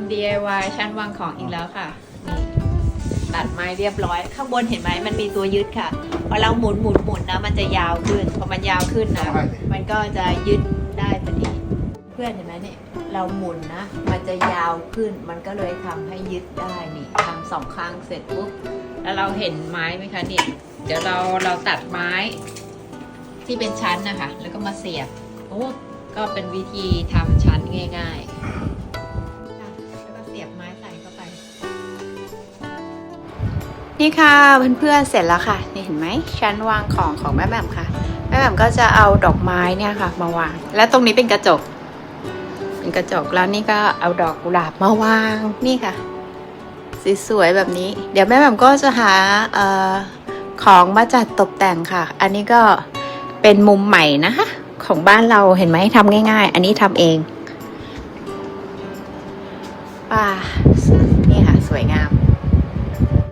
ำ DIY ชั้นวางของอีกแล้วค่ะนี่ตัดไม้เรียบร้อย ข้างบนเห็นไหมมันมีตัวยึดค่ะ พอเราหมุนหมุนหมุนนะมันจะยาวขึ้น พอมันยาวขึ้นนะ มันก็จะยึดได้พอดี เพื่อนเห็นไหมเนี่ยเราหมุนนะ มันจะยาวขึ้น มันก็เลยทำให้ยึดได้นี่ทำสองข้างเสร็จปุ๊บ แล้วเราเห็นไม้ไหมคะเนี่ย เดี๋ยวเราเราตัดไม้ที่เป็นชั้นนะคะ แล้วก็มาเสียบ โอ้ ก็เป็นวิธีทำชั้นง่ นี่ค่ะเพื่อนๆเสร็จแล้วค่ะ นี่เห็นไหมชั้นวางของของแม่แหม่มค่ะ แม่แหม่มก็จะเอาดอกไม้เนี่ยค่ะ มาวาง และตรงนี้เป็นกระจก เป็นกระจกแล้วนี่ก็เอาดอกกุหลาบมาวางนี่ค่ะสวยๆแบบนี้ เดี๋ยวแม่แหม่มก็จะหาออของมาจัดตกแต่งค่ะ อันนี้ก็เป็นมุมใหม่นะคะของบ้านเราเห็นไหมทำง่าย ๆ อันนี้ทำเองป่านี่ค่ะ สวยงาม